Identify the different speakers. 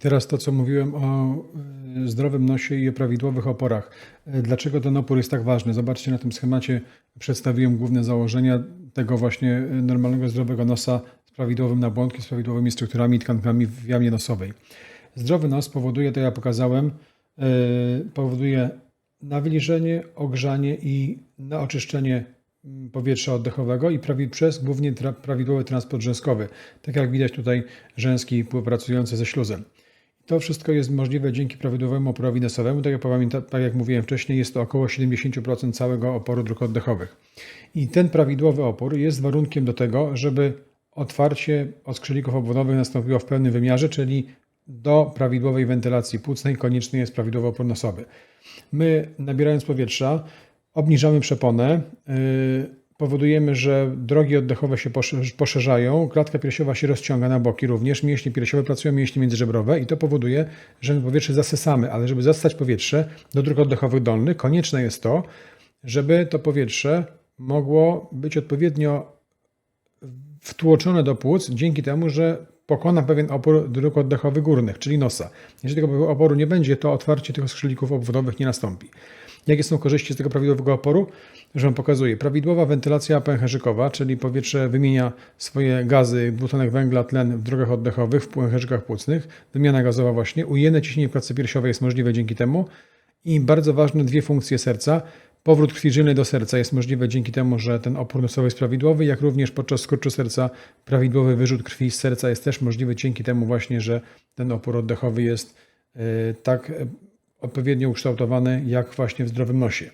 Speaker 1: teraz to, co mówiłem o e, zdrowym nosie i o prawidłowych oporach. E, Dlaczego ten opór jest tak ważny? Zobaczcie, na tym schemacie przedstawiłem główne założenia tego właśnie e, normalnego, zdrowego nosa z prawidłowym nabłonkiem, z prawidłowymi strukturami i tkankami w jamie nosowej. Zdrowy nos powoduje, to ja pokazałem, powoduje nawilżenie, ogrzanie i na oczyszczenie mm, powietrza oddechowego i prawi, przez głównie tra, prawidłowy transport rzęskowy. Tak jak widać tutaj rzęski współpracujące ze śluzem. To wszystko jest możliwe dzięki prawidłowemu oporowi nosowemu. Tak jak, pamięta, tak jak mówiłem wcześniej, jest to około 70% całego oporu dróg oddechowych. I ten prawidłowy opór jest warunkiem do tego, żeby otwarcie oskrzylików obwodowych nastąpiło w pełnym wymiarze, czyli do prawidłowej wentylacji płucnej konieczny jest prawidłowy opór nosowy. My, nabierając powietrza, obniżamy przeponę, yy, powodujemy, że drogi oddechowe się posz- poszerzają, klatka piersiowa się rozciąga na boki również, mięśnie piersiowe pracują, mięśnie międzyżebrowe i to powoduje, że powietrze zasysamy, ale żeby zasać powietrze do dróg oddechowych dolnych, konieczne jest to, żeby to powietrze mogło być odpowiednio wtłoczone do płuc dzięki temu, że pokona pewien opór dróg oddechowych górnych, czyli nosa. Jeżeli tego oporu nie będzie, to otwarcie tych skrzydlików obwodowych nie nastąpi. Jakie są korzyści z tego prawidłowego oporu? Że Wam pokazuję. Prawidłowa wentylacja pęcherzykowa, czyli powietrze wymienia swoje gazy, dwutlenek węgla, tlen w drogach oddechowych, w pęcherzykach płucnych. Wymiana gazowa właśnie. Ujemne ciśnienie w klatce piersiowej jest możliwe dzięki temu. I bardzo ważne dwie funkcje serca. Powrót krwi żylnej do serca jest możliwy dzięki temu, że ten opór nosowy jest prawidłowy, jak również podczas skurczu serca prawidłowy wyrzut krwi z serca jest też możliwy dzięki temu właśnie, że ten opór oddechowy jest e, tak e, odpowiednio ukształtowany jak właśnie w zdrowym nosie.